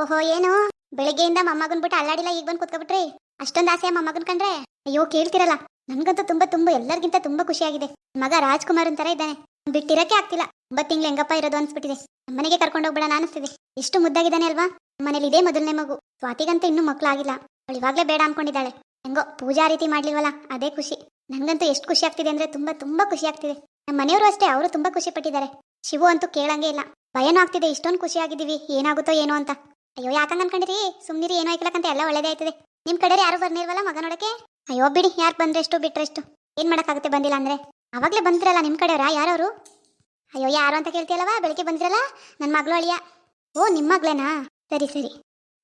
ಓಹೋ, ಏನು? ಬೆಳಿಗ್ಗೆಯಿಂದ ಮೊಮ್ಮಗನ್ ಬಿಟ್ಟು ಅಲ್ಲಾಡಿಲ್ಲ, ಈಗ ಬಂದು ಕುತ್ಕೊಬಿಟ್ರಿ? ಅಷ್ಟೊಂದು ಆಸೆ ಮೊಮ್ಮಗನ್ ಕಂಡ್ರೆ? ಅಯ್ಯೋ, ಕೇಳ್ತಿರಲ್ಲ. ನನ್ಗಂತೂ ತುಂಬಾ ತುಂಬಾ, ಎಲ್ಲರಿಗಿಂತ ತುಂಬಾ ಖುಷಿಯಾಗಿದೆ. ಮಗ ರಾಜ್ಕುಮಾರ್ ತರ ಇದ್ದಾನೆ. ಬಿಟ್ಟಿರಕ್ಕೆ ಆಗ್ತಿಲ್ಲ. ಒಂಬತ್ತು ತಿಂಗಳು ಹೆಂಗಪ್ಪ ಇರೋದು ಅನ್ಸ್ಬಿಟ್ಟಿದೆ. ಮನೆಗೆ ಕರ್ಕೊಂಡು ಹೋಗ್ಬೇಡ ಅನಿಸ್ತಿದೆ. ಎಷ್ಟು ಮುದ್ದಾಗಿದ್ದಾನೆ ಅಲ್ವಾ? ಮನೇಲಿ ಇದೇ ಮೊದಲನೇ ಮಗು. ಸ್ವಾತಿಗಂತೂ ಇನ್ನೂ ಮಕ್ಕಳಾಗಿಲ್ಲ ಅವಳು ಇವಾಗ್ಲೇ ಬೇಡ ಅನ್ಕೊಂಡಿದ್ದಾಳೆ. ಹೆಂಗೋ, ಪೂಜಾ ರೀತಿ ಮಾಡ್ಲಿಲ್ವಲ್ಲ? ಅದೇ ಖುಷಿ. ನನಗಂತೂ ಎಷ್ಟು ಖುಷಿ ಆಗ್ತಿದೆ ಅಂದ್ರೆ ತುಂಬಾ ತುಂಬಾ ಖುಷಿ ಆಗ್ತಿದೆ. ನಮ್ಮ ಮನೆಯವರು ಅಷ್ಟೇ, ಅವರು ತುಂಬಾ ಖುಷಿ ಪಟ್ಟಿದ್ದಾರೆ. ಶಿವು ಅಂತೂ ಕೇಳಂಗೇ ಇಲ್ಲ. ಭಯನೂ ಆಗ್ತಿದೆ, ಇಷ್ಟೊಂದು ಖುಷಿ ಆಗಿದ್ದೀವಿ, ಏನಾಗುತ್ತೋ ಏನೋ ಅಂತ. ಅಯ್ಯೋ ಯಾಕಂಗ ಅನ್ಕೊಂಡಿರಿ? ಸುಮ್ನಿರಿ, ಏನೋ ಐಕ್ಲಕ್ಕಂತ ಎಲ್ಲ ಒಳ್ಳೇದೇ ಆಯ್ತದೆ. ನಿಮ್ ಕಡೆ ಯಾರು ಬರ್ನಿರ್ವಲ್ಲ ಮಗ ನೋಡಕ್ಕೆ ಅಯ್ಯೋ, ಬಿಡಿ, ಯಾರು ಬಂದ್ರೆಷ್ಟು ಬಿಟ್ರೆಷ್ಟು. ಏನ್ ಮಾಡಕ್ಕಾಗುತ್ತೆ ಬಂದಿಲ್ಲ ಅಂದ್ರೆ? ಅವಾಗ್ಲೇ ಬಂದ್ರಲ್ಲ ನಿಮ್ ಕಡೆಯವರಾ, ಯಾರವರು? ಅಯ್ಯೋ, ಯಾರು ಅಂತ ಕೇಳ್ತಿಯಲ್ಲವ, ಬೆಳಿಗ್ಗೆ ಬಂದಿರಲ್ಲ ನನ್ನ ಮಗಳು ಅಳಿಯ. ಓ ನಿಮ್ಮ ಮಗ್ಳೇನಾ? ಸರಿ ಸರಿ.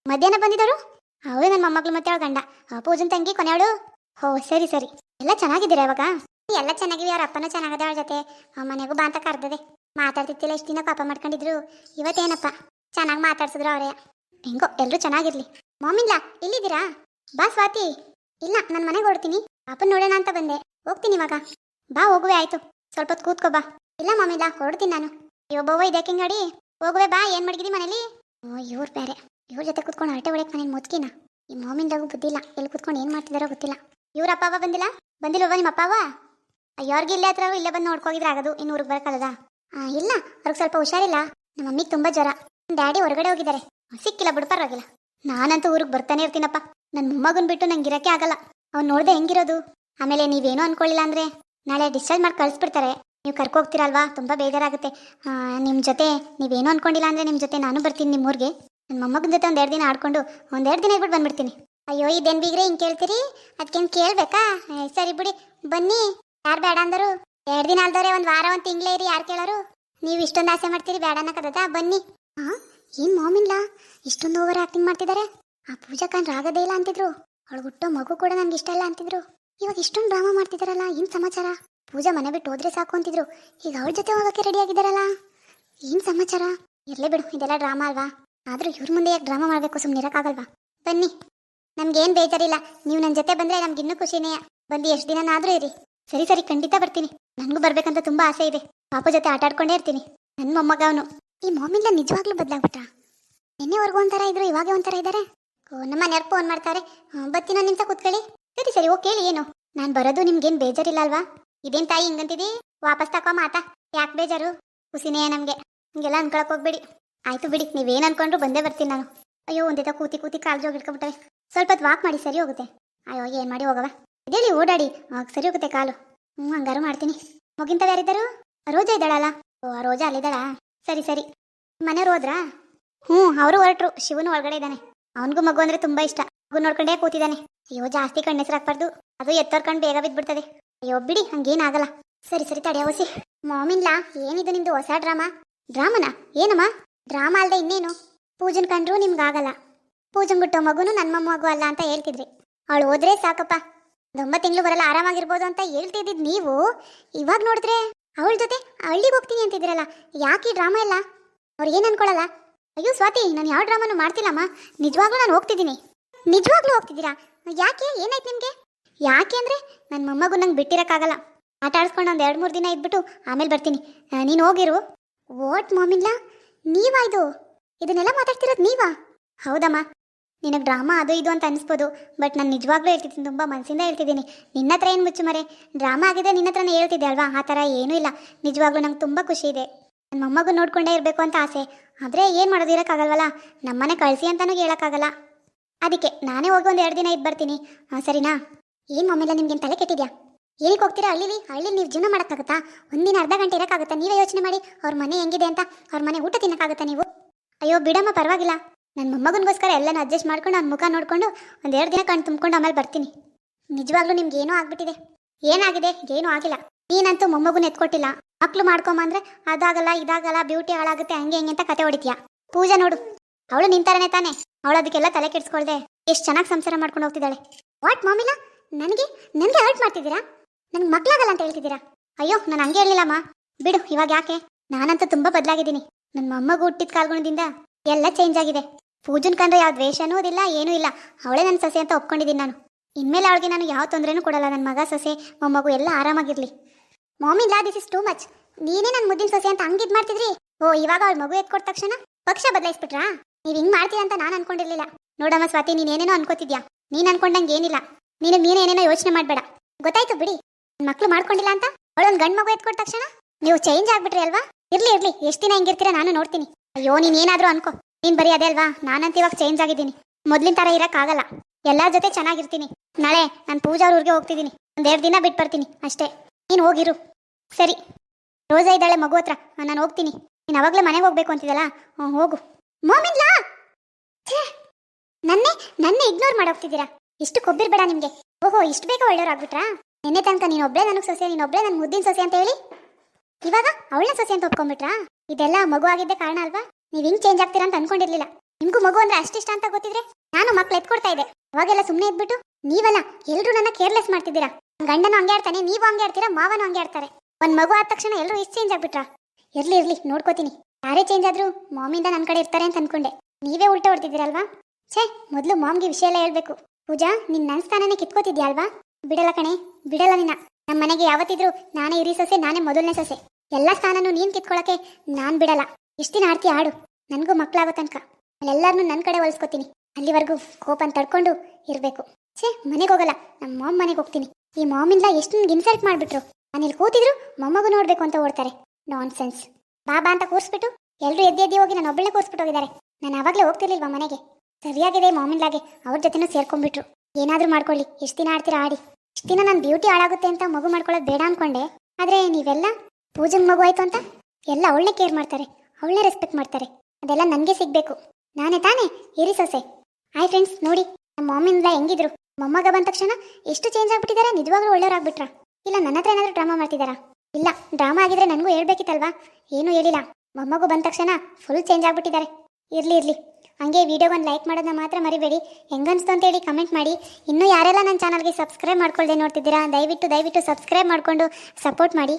ಮಧ್ಯಾಹ್ನ ಬಂದಿದ್ದರು? ಹೌದು ನನ್ನ ಮೊಮ್ಮಗಳು ಮತ್ತೆ ಅವಳು ಗಂಡ. ಪೂಜನ್ ತಂಗಿ ಕೊನೆಯವಳು ಹೋ, ಸರಿ ಸರಿ. ಎಲ್ಲ ಚೆನ್ನಾಗಿದ್ದೀರಾ ಇವಾಗ? ಎಲ್ಲ ಚೆನ್ನಾಗಿವೆ, ಅವ್ರ ಅಪ್ಪನೂ ಚೆನ್ನಾಗದೆ ಅವಳ ಜೊತೆ. ಮನೆಗೂ ಬಾ ಅಂತ ಕರ್ದದೆ. ಮಾತಾಡ್ತಿತ್ತಿಲ್ಲ ಇಷ್ಟು ದಿನ ಪಾಪ ಮಾಡ್ಕೊಂಡಿದ್ರು. ಇವತ್ತೇನಪ್ಪ? ಚೆನ್ನಾಗಿ ಮಾತಾಡ್ಸಿದ್ರು ಅವರೇ. ಹೆಂಗೋ ಎಲ್ಲರೂ ಚೆನ್ನಾಗಿರ್ಲಿ. ಮಾಮಿಲ್ಲ ಇಲ್ಲಿದ್ದೀರಾ ಬಾ ಸ್ವಾತಿ. ಇಲ್ಲ, ನಾನು ಮನೆಗೆ ಹೊಡ್ತೀನಿ ಅಪ್ಪನ ನೋಡೋಣ ಅಂತ ಬಂದೆ. ಹೋಗ್ತೀನಿ ಇವಾಗ. ಬಾ, ಹೋಗುವೆ, ಆಯ್ತು. ಸ್ವಲ್ಪ ಹೊತ್ತು ಕೂತ್ಕೋ, ಬಾ. ಇಲ್ಲ ಮಾಮಿಲ್ಲ ಹೊರಡ್ತೀನಿ ನಾನು. ಅಯ್ಯೋ ಬೋವ ಇದಕ್ಕೆ ನೋಡಿ ಹೋಗುವೆ, ಬಾ, ಏನು ಮಡಗಿದಿ ಮನೇಲಿ? ಓ, ಇವ್ರು ಬೇರೆ ಇವ್ರ ಜೊತೆ ಕೂತ್ಕೊಂಡು ಹರಟೆ ಹೊಡೆಯಕ್ಕೆ ಮನೇಲಿ ಮುದ್ಕಿನ. ಈ ಮಾಮಿಂದಾಗೂ ಬುದ್ದಿಲ್ಲ ಎಲ್ಲಿ ಕೂತ್ಕೊಂಡು ಏನು ಮಾಡ್ತಿದಾರೋ ಗೊತ್ತಿಲ್ಲ. ಇವ್ರ ಅಪ್ಪ ಅವ ಬಂದಿಲ್ಲ? ಬಂದಿಲ್ವ ನಿಮ್ಮ ಅಪ್ಪ ಅವ? ಅವ್ರಿಗೆ ಇಲ್ಲೇ ಹತ್ರ ಇಲ್ಲೇ ಬಂದು ನೋಡ್ಕೋಗಿದ್ರೆ ಆಗೋದು. ಇನ್ನು ಊರಿಗೆ ಆ, ಇಲ್ಲ. ಅವ್ರಿಗೆ ಸ್ವಲ್ಪ ಹುಷಾರಿಲ್ಲ. ನಮ್ಮ ಮಮ್ಮಿಗೆ ತುಂಬಾ ಜ್ವರ. ಡ್ಯಾಡಿ ಹೊರಗಡೆ ಹೋಗಿದ್ದಾರೆ. ಸಿಕ್ಕಿಲ್ಲ ಬಿಡು, ಪರವಾಗಿಲ್ಲ. ನಾನಂತೂ ಊರಿಗೆ ಬರ್ತಾನೆ ಇರ್ತೀನಪ್ಪ. ನನ್ನ ಮೊಮ್ಮಗನ್ ಬಿಟ್ಟು ನಂಗೆ ಇರಕ್ಕೆ ಆಗಲ್ಲ. ಅವ್ನು ನೋಡ್ದೆ ಹೆಂಗಿರೋದು. ಆಮೇಲೆ ನೀವೇನೋ ಅನ್ಕೊಳ್ಳಿಲ್ಲ ಅಂದ್ರೆ ನಾಳೆ ಡಿಸ್ಚಾರ್ಜ್ ಮಾಡಿ ಕಳಿಸ್ಬಿಡ್ತಾರೆ. ನೀವು ಕರ್ಕೊ ಹೋಗ್ತೀರಲ್ವಾ ತುಂಬಾ ಬೇಜಾರಾಗುತ್ತೆ. ನಿಮ್ಮ ನಿಮ್ ಜೊತೆ ನೀವೇನೋ ಅನ್ಕೊಂಡಿಲ್ಲ ಅಂದ್ರೆ ನಿಮ್ಮ ಜೊತೆ ನಾನು ಬರ್ತೀನಿ ನಿಮ್ಮ ಊರಿಗೆ ನನ್ನ ಮೊಮ್ಮಗನ ಜೊತೆ ಒಂದೆರಡು ದಿನ ಆಡ್ಕೊಂಡು ಒಂದೆರಡು ದಿನ ಇಟ್ಬಿಟ್ಟು ಬಂದ್ಬಿಡ್ತೀನಿ. ಅಯ್ಯೋ, ಇದೇನು ಬೀಗ್ರೆ ಹಿಂಗೆ ಕೇಳ್ತೀರಿ? ಅದಕ್ಕೇನು ಕೇಳಬೇಕಾ? ಸರಿ ಬಿಡಿ. ಬನ್ನಿ. ಯಾರು ಬೇಡ ಅಂದರು? ಎರಡು ದಿನ ಅಲ್ದವ್ರೆ, ಒಂದು ವಾರ, ಒಂದು ತಿಂಗಳೇ ಇರಿ ಯಾರು ಕೇಳೋರು. ನೀವು ಇಷ್ಟೊಂದು ಆಸೆ ಮಾಡ್ತೀರಿ ಬೇಡ ಅನ್ನಕದ ಬನ್ನಿ. ಹಾ ಏನ್ ಮಾಮಿಲ್ಲ ಇಷ್ಟೊಂದು ಓವರ್ ಆಕ್ಟಿಂಗ್ ಮಾಡ್ತಿದ್ದಾರೆ ಆ ಪೂಜಾ ಖಾನ್ ಆಗದೇ ಇಲ್ಲ ಅಂತಿದ್ರು. ಅವಳು ಹುಟ್ಟೋ ಮಗು ಕೂಡ ನನ್ಗೆ ಇಷ್ಟ ಇಲ್ಲ ಅಂತಿದ್ರು. ಇವಾಗ ಇಷ್ಟೊಂದು ಡ್ರಾಮಾ ಮಾಡ್ತಿದಾರಲ್ಲ, ಏನ್ ಸಮಾಚಾರ? ಪೂಜಾ ಮನೆ ಬಿಟ್ಟು ಹೋದ್ರೆ ಸಾಕು ಅಂತಿದ್ರು. ಈಗ ಅವಳ ಜೊತೆ ಹೋಗಕ್ಕೆ ರೆಡಿ ಆಗಿದಾರಲ್ಲ? ಏನ್ ಸಮಾಚಾರ? ಇರ್ಲೇ ಬಿಡು, ಇದೆಲ್ಲ ಡ್ರಾಮಾ ಅಲ್ವಾ? ಆದ್ರೂ ಇವ್ರ ಮುಂದೆ ಯಾಕೆ ಡ್ರಾಮಾ ಮಾಡ್ಬೇಕು? ಸುಮ್ಮನೆ ಇರಕ್ಕಾಗಲ್ವಾ ಬನ್ನಿ. ನಮ್ಗೇನ್ ಬೇಜಾರಿಲ್ಲ. ನೀವು ನನ್ನ ಜೊತೆ ಬಂದ್ರೆ ನಮ್ಗೆ ಇನ್ನೂ ಖುಷಿನೇ. ಬಂದು ಎಷ್ಟು ದಿನನಾದ್ರೂ ಇರಿ. ಸರಿ ಸರಿ, ಖಂಡಿತ ಬರ್ತೀನಿ. ನನಗೂ ಬರ್ಬೇಕಂತ ತುಂಬಾ ಆಸೆ ಇದೆ. ಪಾಪ ಜೊತೆ ಆಟಾಡ್ಕೊಂಡೇ ಇರ್ತೀನಿ. ನನ್ನ ಮೊಮ್ಮಗ ಅವನು. ಈ ಮಾಮಿಲ್ಲ ನಿಜವಾಗ್ಲೂ ಬದಲಾಗ್ಬಿಟ್ರ? ನಿನ್ನೆವರೆಗೂ ಒಂಥರ ಇದ್ರು, ಇವಾಗ ಒಂಥರ ಇದ್ದಾರೆ ಓ, ನಮ್ಮ ಮನೆಯವ್ರು ಫೋನ್ ಮಾಡ್ತಾರೆ. ಬತ್ತಿನ ನಿಮಿಷ ಕೂತ್ಕೊಳ್ಳಿ. ಸರಿ ಸರಿ, ಓಕೆ, ಹೇಳಿ, ಏನು? ನಾನು ಬರೋದು ನಿಮ್ಗೇನು ಬೇಜಾರಿಲ್ಲ ಅಲ್ವಾ ಇದೇನು ತಾಯಿ ಹಿಂಗಂತಿದಿ? ವಾಪಸ್ ತಕೋ ಮಾತಾ. ಯಾಕೆ ಬೇಜಾರು? ಖುಷಿನೇ ನಮಗೆ. ಹಿಂಗೆಲ್ಲ ಅನ್ಕೊಳಕ್ ಹೋಗ್ಬೇಡಿ. ಆಯ್ತು ಬಿಡಿ, ನೀವೇನು ಅನ್ಕೊಂಡ್ರು ಬಂದೇ ಬರ್ತೀನಿ ನಾನು. ಅಯ್ಯೋ ಒಂದಿತ ಕೂತಿ ಕೂತಿ ಕಾಲು ಜೋಗಿ ಇಟ್ಕೊಬಿಟ್ಟವೆ ಸ್ವಲ್ಪ ಹೊತ್ತು ವಾಕ್ ಮಾಡಿ, ಸರಿ ಹೋಗುತ್ತೆ. ಅಯ್ಯೋ, ಏನು ಮಾಡಿ ಹೋಗವ ಇದೇಳಿ, ಓಡಾಡಿ. ಸರಿ ಹೋಗುತ್ತೆ ಕಾಲು. ಹ್ಞೂ ಹಂಗಾರು ಮಾಡ್ತೀನಿ. ಮುಗಿಂತ ಯಾರಿದ್ದರು ರೋಜಾ ಇದ್ದಾಳಲ್ಲ? ಓ ರೋಜಾ ಅಲ್ಲಿದ್ದಾಳಾ? ಸರಿ ಸರಿ. ಮನೆಯವ್ರು ಹೋದ್ರಾ? ಹ್ಞೂ, ಅವರು ಹೊರಟ್ರು. ಶಿವನು ಒಳಗಡೆ ಇದ್ದಾನೆ. ಅವನಿಗೂ ಮಗು ಅಂದ್ರೆ ತುಂಬಾ ಇಷ್ಟ. ಮಗು ನೋಡ್ಕೊಂಡೇ ಕೂತಿದ್ದಾನೆ. ಅಯ್ಯೋ, ಜಾಸ್ತಿ ಕಣ್ಣೆಸರಾಕ್ಬಾರ್ದು ಅದು ಎತ್ತೋರ್ ಕಣ್ ಬೇಗ ಬಿದ್ದುಬಿಡ್ತದೆ ಅಯ್ಯೋ, ಬಿಡಿ, ಹಂಗೇನಾಗಲ್ಲ. ಸರಿ ಸರಿ, ತಡೆ ಹೊಸಿ ಮಾಮಿನ್ಲಾ, ಏನಿದು ನಿಮ್ದು ಹೊಸ ಡ್ರಾಮಾ? ಡ್ರಾಮನಾ? ಏನಮ್ಮ? ಡ್ರಾಮಾ ಅಲ್ಲದೆ ಇನ್ನೇನು? ಪೂಜನ್ ಕಂಡ್ರು ನಿಮ್ಗಾಗಲ್ಲ. ಪೂಜನ್ ಬಿಟ್ಟೋ ಮಗುನು ನನ್ನ ಮಗು ಅಲ್ಲ ಅಂತ ಹೇಳ್ತಿದ್ರಿ. ಅವಳು ಹೋದ್ರೆ ಸಾಕಪ್ಪ. ಒಂಬತ್ತು ತಿಂಗಳು ಬರಲ್ಲ, ಆರಾಮಾಗಿರ್ಬೋದು ಅಂತ ಹೇಳ್ತಿದ್ದಿದ್ದು ನೀವು? ಇವಾಗ ನೋಡಿದ್ರೆ ಅವಳ ಜೊತೆ ಹಳ್ಳಿಗೆ ಹೋಗ್ತೀನಿ ಅಂತಿದ್ರಲ್ಲ, ಯಾಕೆ ಈ ಡ್ರಾಮಾ ಇಲ್ಲ ಅವ್ರು ಏನ್ ಅನ್ಕೊಳಲ್ಲ? ಅಯ್ಯೋ ಸ್ವಾತಿ, ನಾನು ಯಾವ ಡ್ರಾಮಾನು ಮಾಡ್ತಿಲ್ಲಮ್ಮ ನಿಜವಾಗ್ಲೂ ನಾನು ಹೋಗ್ತಿದ್ದೀನಿ. ನಿಜವಾಗ್ಲೂ ಹೋಗ್ತಿದ್ದೀರಾ? ಯಾಕೆ? ಏನಾಯ್ತು ನಿಮಗೆ? ಯಾಕೆ ಅಂದರೆ ನನ್ನ ಮೊಮ್ಮಗು ನಂಗೆ ಬಿಟ್ಟಿರೋಕ್ಕಾಗಲ್ಲ. ಆಟ ಆಡ್ಸ್ಕೊಂಡು ಒಂದು ಎರಡು ಮೂರು ದಿನ ಇದ್ಬಿಟ್ಟು ಆಮೇಲೆ ಬರ್ತೀನಿ. ನೀನು ಹೋಗಿರು. ಓಟ್ ಮಾಮಿಲ್ಲ ನೀವಾ ಇದು? ಇದನ್ನೆಲ್ಲ ಮಾತಾಡ್ತಿರೋದು ನೀವಾ? ಹೌದಮ್ಮ. ನಿನಗೆ ಡ್ರಾಮಾ ಅದು ಇದು ಅಂತ ಅನಿಸ್ಬೋದು, ಬಟ್ ನಾನು ನಿಜವಾಗ್ಲೂ ಹೇಳ್ತಿದ್ದೀನಿ, ತುಂಬ ಮನಸ್ಸಿಂದ ಹೇಳ್ತಿದ್ದೀನಿ. ನಿನ್ನ ಹತ್ರ ಏನು ಮುಚ್ಚು ಮರೆ? ಡ್ರಾಮಾ ಆಗಿದೆ ನಿನ್ನ ಹತ್ರನೇ ಹೇಳ್ತಿದ್ದೆ ಅಲ್ವಾ? ಆ ಥರ ಏನೂ ಇಲ್ಲ. ನಿಜವಾಗ್ಲೂ ನಂಗೆ ತುಂಬ ಖುಷಿ ಇದೆ. ನನ್ನ ಮೊಮ್ಮಗು ನೋಡ್ಕೊಂಡೇ ಇರಬೇಕು ಅಂತ ಆಸೆ. ಆದರೆ ಏನು ಮಾಡೋದು ಇರೋಕ್ಕಾಗಲ್ವಲ್ಲ? ನಮ್ಮನೆ ಕಳಿಸಿ ಅಂತಲೂ ಹೇಳೋಕ್ಕಾಗಲ್ಲ ಅದಕ್ಕೆ ನಾನೇ ಹೋಗಿ ಒಂದು ಎರಡು ದಿನ ಇದ್ದು ಬರ್ತೀನಿ. ಹಾಂ ಸರಿನಾ? ಏನು ಮಮ್ಮೆಲ್ಲ ನಿಮ್ಗೇನು ತಲೆ ಕೆಟ್ಟಿದ್ಯಾ? ಎಲ್ಲಿಗೆ ಹೋಗ್ತೀರಾ? ಹಳ್ಳಿಲಿ? ಹಳ್ಳಿ ನೀವು ಜೀವನ ಮಾಡೋಕ್ಕಾಗತ್ತಾ? ಒಂದಿನ ಅರ್ಧ ಗಂಟೆ ಇರೋಕ್ಕಾಗತ್ತಾ? ನೀವೇ ಯೋಚನೆ ಮಾಡಿ, ಅವ್ರ ಮನೆ ಹೆಂಗಿದೆ ಅಂತ? ಅವ್ರ ಮನೆ ಊಟ ತಿನ್ನೋಕ್ಕಾಗುತ್ತಾ ನೀವು? ಅಯ್ಯೋ, ಬಿಡಮ್ಮ, ಪರವಾಗಿಲ್ಲ. ನನ್ನ ಮೊಮ್ಮಗನಿಗೋಸ್ಕರ ಎಲ್ಲನೂ ಅಡ್ಜಸ್ಟ್ ಮಾಡ್ಕೊಂಡು ಅವ್ನ ಮುಖ ನೋಡ್ಕೊಂಡು ಒಂದು ಎರಡು ದಿನ ಕಣ್ಣು ತುಂಬ್ಕೊಂಡು ಆಮೇಲೆ ಬರ್ತೀನಿ. ನಿಜವಾಗ್ಲೂ ನಿಮ್ಗೆ ಏನೋ ಆಗ್ಬಿಟ್ಟಿದೆ. ಏನಾಗಿದೆ? ಏನೂ ಆಗಿಲ್ಲ. ನೀನಂತೂ ಮೊಮ್ಮಗುನ ಎತ್ಕೊಟ್ಟಿಲ್ಲ. ಮಕ್ಳು ಮಾಡ್ಕೊಂಬಂದ್ರೆ ಅದಾಗಲ್ಲ, ಇದಾಗಲ್ಲ ಬ್ಯೂಟಿ ಹಾಳಾಗುತ್ತೆ, ಹಂಗೆ ಹಿಂಗೆ ಅಂತ ಕತೆ ಹೊಡಿತೀಯ. ಪೂಜಾ ನೋಡು. ಅವಳು ನಿಂತಾರನೆ ತಾನೆ. ಅವಳು ಅದಕ್ಕೆಲ್ಲ ತಲೆ ಕೆಡಿಸ್ಕೊಳ್ದೆ. ಎಷ್ಟು ಚೆನ್ನಾಗಿ ಸಂಸಾರ ಮಾಡ್ಕೊಂಡು ಹೋಗ್ತಿದ್ದಾಳೆ. ವಾಟ್ ಮಾಮಿಲ್ಲ ನನಗೆ ನನಗೆ ಹರ್ಟ್ ಮಾಡ್ತಿದ್ದೀರಾ? ನನಗೆ ಮಕ್ಳಾಗಲ್ಲ ಅಂತ ಹೇಳ್ತಿದ್ದೀರಾ? ಅಯ್ಯೋ, ನಾನು ಹಂಗೆ ಹೇಳಿಲ್ಲಮ್ಮ ಬಿಡು, ಇವಾಗ ಯಾಕೆ? ನಾನಂತೂ ತುಂಬಾ ಬದಲಾಗಿದ್ದೀನಿ. ನನ್ನ ಮೊಮ್ಮಗು ಹುಟ್ಟಿದ ಕಾಲ್ಗುಣದಿಂದ ಎಲ್ಲ ಚೇಂಜ್ ಆಗಿದೆ. ಪೂಜನ್ ಕಂಡ್ರೆ ಯಾವ ದ್ವೇಷನೂ ಇಲ್ಲ ಏನೂ ಇಲ್ಲ. ಅವಳೇ ನನ್ನ ಸೊಸೆ ಅಂತ ಒಪ್ಕೊಂಡಿದ್ದೀನಿ ನಾನು. ಇನ್ಮೇಲೆ ಅವಳಿಗೆ ನಾನು ಯಾವ ತೊಂದರೆನೂ ಕೊಡಲ್ಲ. ನನ್ನ ಮಗ ಸೊಸೆ ಮೊಮ್ಮಗು ಎಲ್ಲ ಆರಾಮಾಗಿರ್ಲಿ. ಮಾಮಿ ಇಲ್ಲ ದಿಸ್ ಇಸ್ ಟೂ ಮಚ್ ನೀನೇ ನನ್ನ ಮುದ್ದಿನ ಸೊಸೆ ಅಂತ ಹಂಗಿದ್ ಮಾಡ್ತಿದ್ರಿ? ಓ, ಇವಾಗ ಅವಳ ಮಗು ಎತ್ಕೊಟ್ಟ ತಕ್ಷಣ ಪಕ್ಷ ಬದಲಾಯಿಸ್ಬಿಟ್ರಾ? ನೀವ್ ಹಿಂಗ್ ಮಾಡ್ತೀಯ ಅಂತ ನಾನು ಅನ್ಕೊಂಡಿರ್ಲಿಲ್ಲ. ನೋಡಮ್ಮ ಸ್ವಾತಿ, ನೀನ್ ಏನೇನೋ ಅನ್ಕೋತಿದ್ಯಾ? ನೀನ್ ಅನ್ಕೊಂಡಂಗೆ ಏನಿಲ್ಲ. ನೀನು ನೀನೇ ಏನೇನೋ ಯೋಚನೆ ಮಾಡ್ಬೇಡ. ಗೊತ್ತಾಯ್ತು ಬಿಡಿ. ಮಕ್ಳು ಮಾಡ್ಕೊಂಡಿಲ್ಲ ಅಂತ ಅವಳೊಂದ್ ಗಂಡ್ ಮಗು ಎತ್ಕೊಟ್ಟ ತಕ್ಷಣ ನೀವು ಚೇಂಜ್ ಆಗ್ಬಿಟ್ರಿ ಅಲ್ವಾ? ಇರ್ಲಿ ಇರ್ಲಿ. ಎಷ್ಟು ದಿನ ಹೆಂಗಿರ್ತೀರಾ ನಾನು ನೋಡ್ತೀನಿ. ಅಯ್ಯೋ, ನೀನ್ ಏನಾದ್ರೂ ಅನ್ಕೋ. ನೀನ್ ಬರೀ ಅದೇ ಅಲ್ವಾ? ನಾನಂತ ಇವಾಗ ಚೇಂಜ್ ಆಗಿದ್ದೀನಿ. ಮೊದ್ಲಿನ ತರ ಇರಕ್ ಆಗಲ್ಲ ಎಲ್ಲಾರ ಜೊತೆ ಚೆನ್ನಾಗಿರ್ತೀನಿ. ನಾಳೆ ನಾನು ಪೂಜಾ ಊರಿಗೆ ಹೋಗ್ತಿದ್ದೀನಿ ಒಂದೆರಡು ದಿನ ಬಿಟ್ಟು ಬರ್ತೀನಿ ಅಷ್ಟೇ. ನೀನ್ ಹೋಗಿರು. ಸರಿ. ರೋಜಾ ಇದ್ದಾಳೆ ಮಗು ಹತ್ರ. ನಾನು ಹೋಗ್ತೀನಿ. ನೀನು ಅವಾಗ್ಲೇ ಮನೆಗೆ ಹೋಗ್ಬೇಕು ಅಂತಿದ್ದಲ್ಲ ಹ್ಞೂ ಹೋಗು. ಮೋಮಿನ್ಲಾ! ನನ್ನೇ ನನ್ನೇ ಇಗ್ನೋರ್ ಮಾಡೋಗ್ತಿದ್ದೀರಾ? ಇಷ್ಟು ಕೊಬ್ಬಿರ್ಬೇಡ ನಿಮಗೆ. ಓಹೋ, ಇಷ್ಟು ಬೇಗ ಒಳ್ಳೆಯವ್ರಾಗ್ಬಿಟ್ರಾ? ನಿನ್ನೆ ತನಕ ನೀನೊಬ್ಬಳೇ ನನಗೆ ಸೊಸೆ ನೀನೊಬ್ಬಳೇ ನನ್ನ ಮುದ್ದಿನ ಸೊಸೆ ಅಂತ ಹೇಳಿ? ಇವಾಗ ಅವಳನ್ನ ಸೊಸೆ ಅಂತ ಒಪ್ಕೊಂಡ್ಬಿಟ್ರಾ? ಇದೆಲ್ಲ ಮಗು ಆಗಿದ್ದೆ ಕಾರಣ ಅಲ್ವಾ? ನೀವು ಹಿಂಗ್ ಚೇಂಜ್ ಆಗ್ತೀರಾ ಅಂತ ಅನ್ಕೊಂಡಿರ್ಲಿಲ್ಲ. ನಿಮ್ಗೂ ಮಗು ಅಂದ್ರೆ ಅಷ್ಟಿಷ್ಟ ಅಂತ ಗೊತ್ತಿದ್ರೆ ನಾನು ಮಕ್ಳು ಎತ್ಕೊಡ್ತಾ ಇದ್ದೆ. ಅವಾಗೆಲ್ಲ ಸುಮ್ಮನೆ ಇದ್ಬಿಟ್ಟು, ನೀವಲ್ಲ, ಎಲ್ರು ನನ್ನ ಕೇರ್ಲೆಸ್ ಮಾಡ್ತಿದ್ದೀರಾ? ಗಂಡನು ಹಂಗೆ ಆಡ್ತಾನೆ, ನೀವು ಹಂಗೆ ಆಡ್ತೀರಾ, ಮಾವನು ಹಂಗೆ ಆಡ್ತಾರೆ. ಒಂದ್ ಮಗು ಆದ ತಕ್ಷಣ ಎಲ್ಲರೂ ಇಷ್ಟು ಚೇಂಜ್ ಆಗ್ಬಿಟ್ರಾ? ಇರ್ಲಿ ಇರ್ಲಿ, ನೋಡ್ಕೋತೀನಿ. ಯಾರೇ ಚೇಂಜ್ ಆದ್ರೂ ಮಾಮಿಂದ ನನ್ನ ಕಡೆ ಇರ್ತಾರೆ ಅಂತ ಅನ್ಕೊಂಡೆ. ನೀವೇ ಉಲ್ಟಾ ಹೊಡ್ತಿದ್ದೀರಲ್ವಾ? ಛೇ, ಮೊದಲು ಮಾಮ್ಗೆ ವಿಷಯ ಎಲ್ಲ ಹೇಳ್ಬೇಕು. ಪೂಜಾ, ನಿನ್ ನನ್ನ ಸ್ಥಾನನೇ ಕಿತ್ಕೋತಿದ್ಯಾ ಅಲ್ವಾ ಬಿಡಲ್ಲ ಕಣೆ, ಬಿಡಲ್ಲ ನಿನ್ನ. ನಮ್ಮ ಮನೆಗೆ ಯಾವತ್ತಿದ್ರು ನಾನೇ ಇರಿ ಸೊಸೆ, ನಾನೇ ಮೊದಲನೇ ಸೊಸೆ. ಎಲ್ಲ ಸ್ಥಾನನೂ ನೀನ್ ಕಿತ್ಕೊಳಕ್ಕೆ ನಾನ್ ಬಿಡಲ್ಲ. ಎಷ್ಟು ದಿನ ಆಡ್ತಿ ಆಡು. ನನಗೂ ಮಕ್ಕಳಾಗೋ ತನಕ. ಅಲ್ಲೆಲ್ಲರನ್ನೂ ನನ್ನ ಕಡೆ ಒಲಿಸ್ಕೊತೀನಿ. ಅಲ್ಲಿವರೆಗೂ ಕೋಪನ್ ತಡ್ಕೊಂಡು ಇರಬೇಕು. ಛೇ, ಮನೆಗೆ ಹೋಗಲ್ಲ. ನಮ್ಮ ಮಾಮ್ ಮನೆಗೆ ಹೋಗ್ತೀನಿ. ಈ ಮಾಮಿಂದ ಎಷ್ಟು ನನಗೆ ಇನ್ಸಲ್ಟ್ ಮಾಡಿಬಿಟ್ರು. ನಾನು ಇಲ್ಲಿ ಕೂತಿದ್ರು ಮೊಮ್ಮಗು ನೋಡ್ಬೇಕು ಅಂತ ಓಡ್ತಾರೆ. ನಾನ್ ಸೆನ್ಸ್ ಬಾಬಾ ಅಂತ ಕೂರಿಸ್ಬಿಟ್ಟು ಎಲ್ಲರೂ ಎದ್ದೆ ಎದ್ದಿ ಹೋಗಿ ನಾನು ಒಬ್ಬಳೇ ಕೂರಿಸ್ಬಿಟ್ಟು ಹೋಗಿದ್ದಾರೆ. ನಾನು ಅವಾಗಲೇ ಹೋಗ್ತಿರ್ಲಿಲ್ವಾ ಮನೆಗೆ? ಸರಿಯಾಗಿದೆ ಮಾಮಿನ್ಲಾಗೆ ಅವ್ರ ಜೊತೆನೂ ಸೇರ್ಕೊಂಡ್ಬಿಟ್ರು. ಏನಾದರೂ ಮಾಡ್ಕೊಳ್ಳಿ. ಎಷ್ಟು ದಿನ ಆಡ್ತೀರಾ, ಆಡಿ. ಇಷ್ಟು ದಿನ ನನ್ನ ಬ್ಯೂಟಿ ಹಾಳಾಗುತ್ತೆ ಅಂತ ಮಗು ಮಾಡ್ಕೊಳ್ಳೋದು ಬೇಡ ಅನ್ಕೊಂಡೆ. ಆದರೆ ನೀವೆಲ್ಲ ಪೂಜೆಗೆ ಮಗು ಆಯ್ತು ಅಂತ ಎಲ್ಲ ಒಳ್ಳೆ ಕೇರ್ ಮಾಡ್ತಾರೆ. ಅವಳನ್ನೇ ರೆಸ್ಪೆಕ್ಟ್ ಮಾಡ್ತಾರೆ. ಅದೆಲ್ಲ ನನಗೆ ಸಿಗಬೇಕು. ನಾನೇ ತಾನೇ? ಇರಿ ಸೊಸೆ. ಹಾಯ್ ಫ್ರೆಂಡ್ಸ್ ನೋಡಿ ನಮ್ಮ ಮಾಮಿಂದ ಹೆಂಗಿದ್ರು? ಮೊಮ್ಮಗ ಬಂದ ತಕ್ಷಣ ಎಷ್ಟು ಚೇಂಜ್ ಆಗ್ಬಿಟ್ಟಿದ್ದಾರೆ ನಿಜವಾಗ್ಲೂ ಒಳ್ಳೆಯವ್ರಾಗ್ಬಿಟ್ರಾ? ಇಲ್ಲ, ನನ್ನ ಹತ್ರ ಏನಾದರೂ ಡ್ರಾಮಾ ಮಾಡ್ತಿದ್ದಾರಾ ಇಲ್ಲ ಡ್ರಾಮಾ ಆಗಿದ್ರೆ ನನಗೂ ಹೇಳ್ಬೇಕಿತ್ತಲ್ವಾ? ಏನೂ ಹೇಳಿಲ್ಲ. ಮೊಮ್ಮಗು ಬಂದ ತಕ್ಷಣ ಫುಲ್ ಚೇಂಜ್ ಆಗ್ಬಿಟ್ಟಿದ್ದಾರೆ ಇರಲಿ ಇರಲಿ. ಹಂಗೆ ವೀಡಿಯೋಗೊಂದು ಲೈಕ್ ಮಾಡೋದನ್ನ ಮಾತ್ರ ಮರಿಬೇಡಿ. ಹೆಂಗನ್ಸ್ತು ಅಂತೇಳಿ ಕಮೆಂಟ್ ಮಾಡಿ. ಇನ್ನೂ ಯಾರೆಲ್ಲ ನನ್ನ ಚಾನಲ್ಗೆ ಸಬ್ಸ್ಕ್ರೈಬ್ ಮಾಡ್ಕೊಳ್ಳದೆ ನೋಡ್ತಿದ್ದೀರಾ, ದಯವಿಟ್ಟು ದಯವಿಟ್ಟು ಸಬ್ಸ್ಕ್ರೈಬ್ ಮಾಡಿಕೊಂಡು ಸಪೋರ್ಟ್ ಮಾಡಿ.